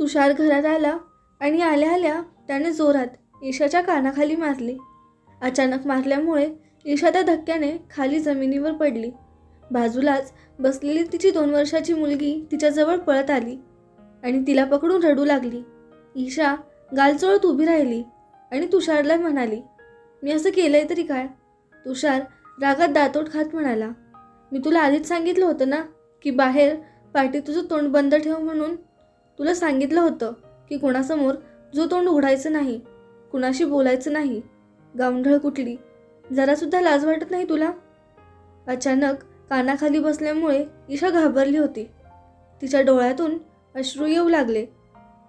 तुषार घरात आला आणि आल्या आल्या त्याने जोरात ईशाच्या कानाखाली मारली. अचानक मारल्यामुळे ईशा त्या धक्क्याने खाली जमिनीवर पडली. बाजूलाच बसलेली तिची दोन वर्षाची मुलगी तिच्याजवळ पळत आली आणि तिला पकडून रडू लागली. ईशा गालचोळत उभी राहिली आणि तुषारला म्हणाली मी असं केलंय तरी काय? तुषार रागात दातोट खात म्हणाला मी तुला आधीच सांगितलं होतं ना की बाहेर पाठी तुझं तोंड बंद ठेव म्हणून तुला सांगितलं होतं की कुणासमोर जो तोंड उघडायचं नाही कुणाशी बोलायचं नाही गावंढळ कुठली जरासुद्धा लाज वाटत नाही तुला? अचानक कानाखाली बसल्यामुळे ईशा घाबरली होती. तिच्या डोळ्यातून अश्रू येऊ लागले.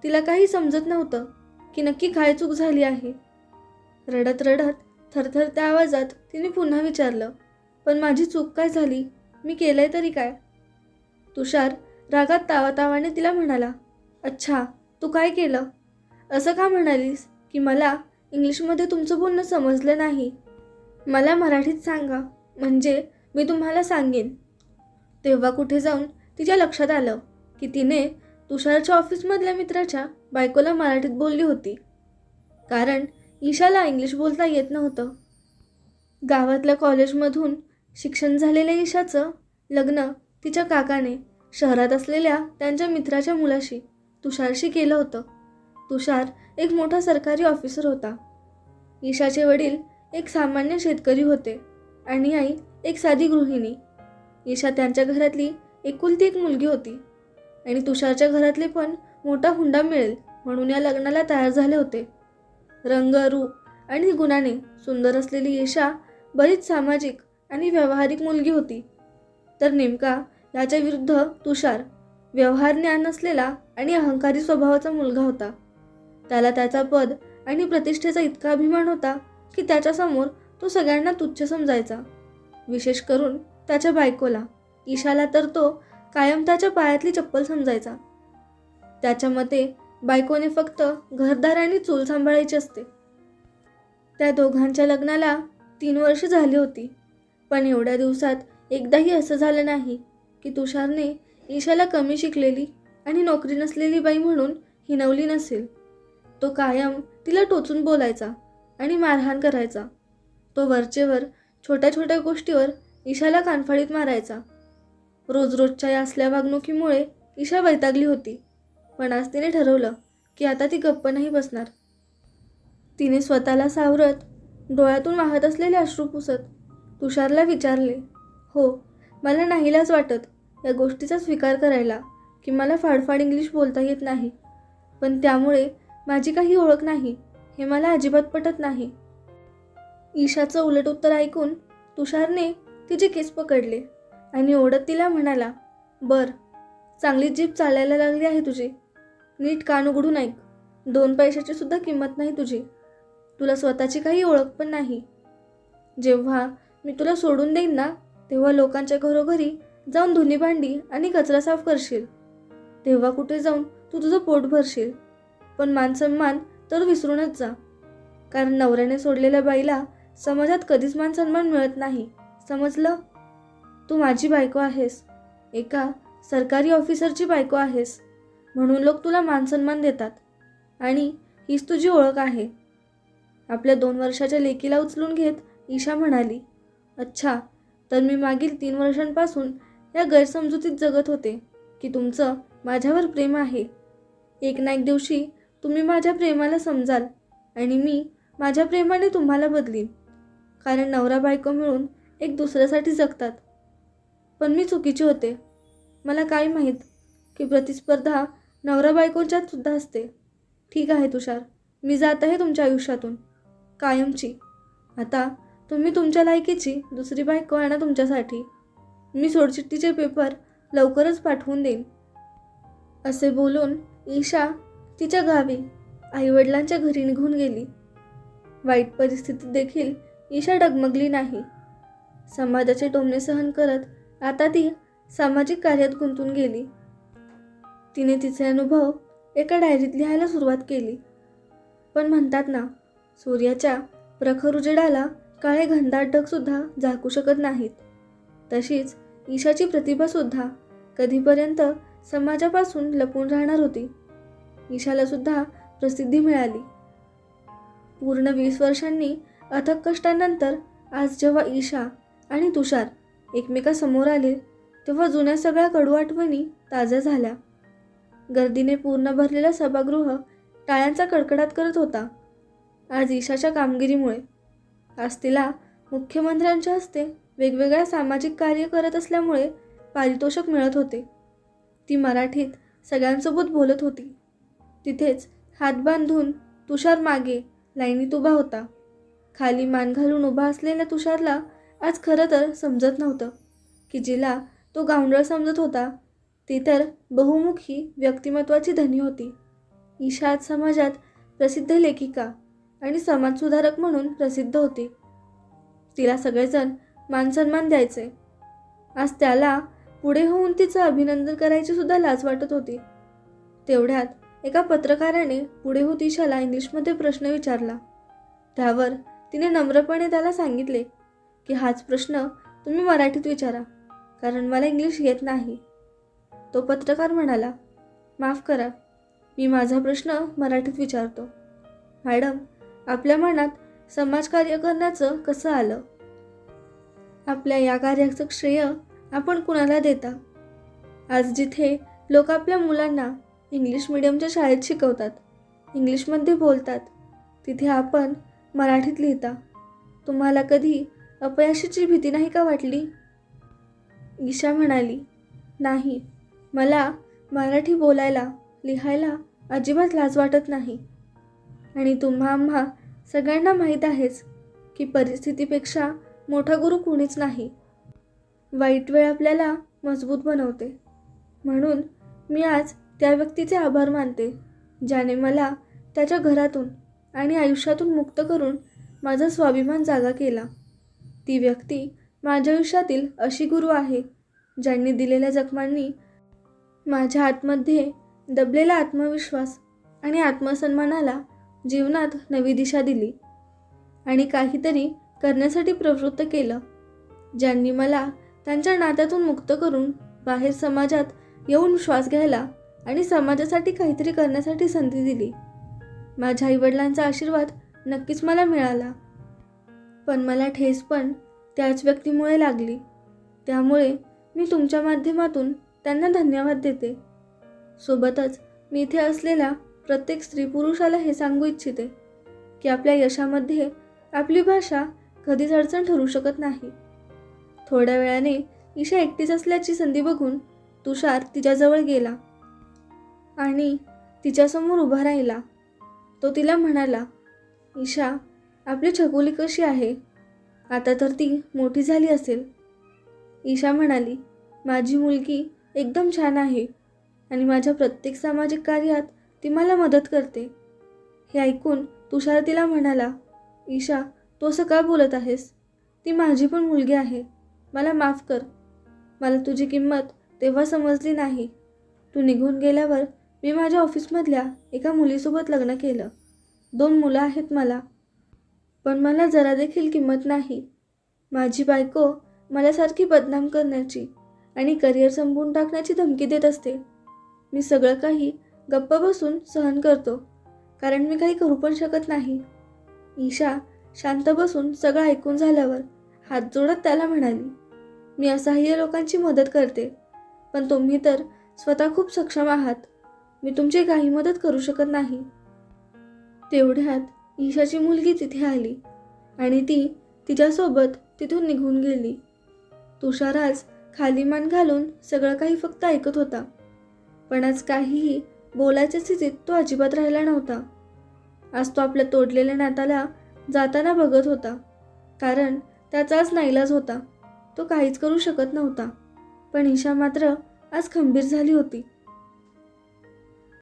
तिला काही समजत नव्हतं की नक्की काय चूक झाली आहे. रडत रडत थरथर त्या आवाजात तिने पुन्हा विचारलं पण माझी चूक काय झाली? मी केलंय तरी काय? तुषार रागात तावातावाने तिला म्हणाला अच्छा तू काय केलं? असं का म्हणालीस की मला इंग्लिशमध्ये तुमचं बोलणं समजलं नाही? मला मराठीत सांगा म्हणजे मी तुम्हाला सांगेन. तेव्हा कुठे जाऊन तिच्या लक्षात आलं की तिने तुषारच्या ऑफिसमधल्या मित्राच्या बायकोला मराठीत बोलली होती. कारण ईशाला इंग्लिश बोलता येत नव्हतं. गावातल्या कॉलेजमधून शिक्षण झालेल्या ईशाचं लग्न तिच्या काकाने शहरात असलेल्या त्यांच्या मित्राच्या मुलाशी तुषारशी केलं होतं. तुषार एक मोठा सरकारी ऑफिसर होता. ईशाचे वडील एक सामान्य शेतकरी होते आणि आई एक साधी गृहिणी. ईशा त्यांच्या घरातली एकुलती एक मुलगी होती आणि तुषारच्या घरातले पण मोठा हुंडा मिळेल म्हणून या लग्नाला तयार झाले होते. रंग रूप आणि गुणाने सुंदर असलेली ईशा बरीच सामाजिक आणि व्यावहारिक मुलगी होती. तर नेमका याच्या विरुद्ध तुषार व्यवहार ज्ञान असलेला आणि अहंकारी स्वभावाचा मुलगा होता. त्याला त्याचा पद आणि प्रतिष्ठेचा इतका अभिमान होता की त्याच्यासमोर तो सगळ्यांना तुच्छ समजायचा. विशेष करून त्याच्या बायकोला. ईशाला तर तो कायम त्याच्या पायातली चप्पल समजायचा. त्याच्या मते बायकोने फक्त घरदार आणि चूल सांभाळायची असते. त्या दोघांच्या लग्नाला तीन वर्ष झाली होती. पण एवढ्या दिवसात एकदाही असं झालं नाही की तुषारने ईशाला कमी शिकलेली आणि नोकरी नसलेली बाई म्हणून हिनवली नसेल. तो कायम तिला टोचून बोलायचा आणि मारहाण करायचा. तो वरचेवर छोट्या छोट्या गोष्टीवर ईशाला कानफाळीत मारायचा. रोज रोजच्या या असल्या वागणुकीमुळे ईशा वैतागली होती पण आज तिने ठरवलं की आता ती गप्प नाही बसणार. तिने स्वतःला सावरत डोळ्यातून वाहत असलेले अश्रू पुसत तुषारला विचारले हो मला नाहीलाच वाटत या गोष्टीचा स्वीकार करायला की मला फाडफाड इंग्लिश बोलता येत नाही. पण त्यामुळे माझी काही ओळख नाही हे मला अजिबात पटत नाही. ईशाचं उलट उत्तर ऐकून तुषारने तिचे केस पकडले आणि ओढत तिला म्हणाला बर चांगली जीभ चालायला लागली आहे तुझी. नीट कान उघडून ऐक. दोन पैशाची सुद्धा किंमत नाही तुझी. तुला स्वतःची काही ओळख पण नाही. जेव्हा मी तुला सोडून देईन ना तेव्हा लोकांच्या घरोघरी जाऊन धुनी भांडी आणि कचरा साफ करशील. तेव्हा कुठे जाऊन तू तुझं पोट भरशील. पण मानसन्मान तर विसरूनच जा. कारण नवऱ्याने सोडलेल्या बाईला समाजात कधीच मानसन्मान मिळत नाही. समजलं? तू माझी बायको आहेस. एका सरकारी ऑफिसरची बायको आहेस. म्हणून लोक तुला मानसन्मान देतात. आणि हीच तुझी ओळख आहे. आपल्या दोन वर्षाच्या लेकीला उचलून घेत ईशा म्हणाली अच्छा तर मी मागील तीन वर्षांपासून या गैरसमजुतीत जगत होते की तुमचं माझ्यावर प्रेम आहे. एक ना एक दिवशी तुम्ही माझ्या प्रेमाला समजाल आणि मी माझ्या प्रेमाने तुम्हाला बदलीन. कारण नवरा बायको मिळून एक दुसऱ्यासाठी जगतात. पण मी चुकीचे होते. मला काय माहीत की प्रतिस्पर्धा नवरा बायकोच्यात सुद्धा असते. ठीक आहे तुषार मी जात आहे तुमच्या आयुष्यातून. कायमची. आता तुम्ही तुमच्या लायकीची दुसरी बायको आणा तुमच्यासाठी. मी सोडचिठ्ठीचे पेपर लवकरच पाठवून देईन. असे बोलून ईशा तिच्या गावी आईवडिलांच्या घरी निघून गेली. वाईट परिस्थितीत देखील ईशा डगमगली नाही. समाजाचे टोमणे सहन करत आता ती सामाजिक कार्यात गुंतून गेली. तिने तिचे अनुभव एका डायरीत लिहायला सुरुवात केली. पण म्हणतात ना सूर्याच्या प्रखर उजेडाला काळे घनदाट ढगसुद्धा झाकू शकत नाहीत. तशीच ईशाची प्रतिभासुद्धा कधीपर्यंत समाजापासून लपून राहणार होती. ईशाला सुद्धा प्रसिद्धी मिळाली. पूर्ण वीस वर्षांनी अथक कष्टानंतर आज जेव्हा ईशा आणि तुषार एकमेकासमोर आले तेव्हा जुन्या सगळ्या कडू आठवणी ताज्या झाल्या. गर्दीने पूर्ण भरलेला सभागृह टाळ्यांचा कडकडाट करत होता. आज ईशाच्या कामगिरीमुळे आज तिला मुख्यमंत्र्यांच्या हस्ते वेगवेगळ्या सामाजिक कार्य करत असल्यामुळे पारितोषिक मिळत होते. ती मराठीत सगळ्यांसोबत बोलत होती. तिथेच हात बांधून तुषार मागे लाईनीत उभा होता. खाली मान घालून उभा असलेल्या तुषारला आज खरं तर समजत नव्हतं की जिला तो गावंडळ समजत होता ती तर बहुमुखी व्यक्तिमत्वाची धनी होती. ईशा समाजात प्रसिद्ध लेखिका आणि समाजसुधारक म्हणून प्रसिद्ध होती. तिला सगळेजण मानसन्मान द्यायचे. आज त्याला पुढे होऊन तिचं अभिनंदन करायची सुद्धा लाज वाटत होती. तेवढ्यात एका पत्रकाराने पुढे हो तिशाला इंग्लिशमध्ये प्रश्न विचारला. त्यावर तिने नम्रपणे त्याला सांगितले की हाच प्रश्न तुम्ही मराठीत विचारा कारण मला इंग्लिश येत नाही. तो पत्रकार म्हणाला माफ करा मी माझा प्रश्न मराठीत विचारतो. मॅडम आपल्या मनात समाजकार्य करण्याचं कसं आलं? आपल्या या कार्याचं श्रेय आपण कुणाला देता? आज जिथे लोक आपल्या मुलांना इंग्लिश मिडियमच्या शाळेत शिकवतात इंग्लिशमध्ये बोलतात तिथे आपण मराठीत लिहिता. तुम्हाला कधी अपयशाची भीती नाही का वाटली? ईशा म्हणाली नाही मला मराठी बोलायला लिहायला अजिबात लाज वाटत नाही. आणि तुम्हा आम्हा सगळ्यांना माहीत आहेच की परिस्थितीपेक्षा मोठा गुरु कोणीच नाही. वाईट वेळ आपल्याला मजबूत बनवते. म्हणून मी आज त्या व्यक्तीचे आभार मानते ज्याने मला त्याच्या घरातून आणि आयुष्यातून मुक्त करून माझा स्वाभिमान जागा केला. ती व्यक्ती माझ्या आयुष्यातील अशी गुरु आहे ज्यांनी दिलेल्या जखमांनी माझ्या आतमध्ये दबलेला आत्मविश्वास आणि आत्मसन्मानाला जीवनात नवी दिशा दिली. आणि काहीतरी करण्यासाठी प्रवृत्त केलं. ज्यांनी मला त्यांच्या नात्यातून मुक्त करून बाहेर समाजात येऊन श्वास घ्यायला आणि समाजासाठी काहीतरी करण्यासाठी संधी दिली. माझ्या आईवडिलांचा आशीर्वाद नक्कीच मला मिळाला. पण मला ठेस पण त्याच व्यक्तीमुळे लागली. त्यामुळे मी तुमच्या माध्यमातून त्यांना धन्यवाद देते. सोबतच मी इथे असलेल्या प्रत्येक स्त्री पुरुषाला हे सांगू इच्छिते की आपल्या यशामध्ये आपली भाषा कधीच अडचण ठरू शकत नाही. थोड्या वेळाने ईशा एकटीच असल्याची संधी बघून तुषार तिच्याजवळ गेला आणि तिच्यासमोर उभा राहिला. तो तिला म्हणाला ईशा आपली छकुली कशी आहे? आता तर ती मोठी झाली असेल. ईशा म्हणाली माझी मुलगी एकदम छान आहे आणि माझ्या प्रत्येक सामाजिक कार्यात ती मला मदत करते. हे ऐकून तुषार तिला म्हणाला ईशा तू असं का बोलत आहेस? ती माझी पण मुलगी आहे. मला माफ कर. मला तुझी किंमत तेव्हा समजली नाही. तू निघून गेल्यावर मी माझ्या ऑफिसमधल्या एका मुलीसोबत लग्न केलं. दोन मुलं आहेत मला. पण मला जरा देखील किंमत नाही. माझी बायको मला सारखी बदनाम करण्याची आणि करिअर संपवून टाकण्याची धमकी देत असते. मी सगळं काही गप्प बसून सहन करतो. कारण मी काही करू पण शकत नाही. ईशा शांत बसून सगळं ऐकून झाल्यावर हात जोडत त्याला म्हणाली मी असहाय्य लोकांची मदत करते पण तुम्ही तर स्वतः खूप सक्षम आहात. मी तुमची काही मदत करू शकत नाही. तेवढ्यात ईशाची मुलगी तिथे आली आणि ती तिच्यासोबत तिथून निघून गेली. तुषार आज खाली मान घालून सगळं काही फक्त ऐकत होता पण आज काहीही बोलायच्या स्थितीत तो अजिबात राहिला नव्हता. आज तो आपल्या तोडलेल्या नाताला जाताना बघत होता. कारण त्याचा आज नाईलाज होता. तो काहीच करू शकत नव्हता. पण ईशा मात्र आज खंबीर झाली होती.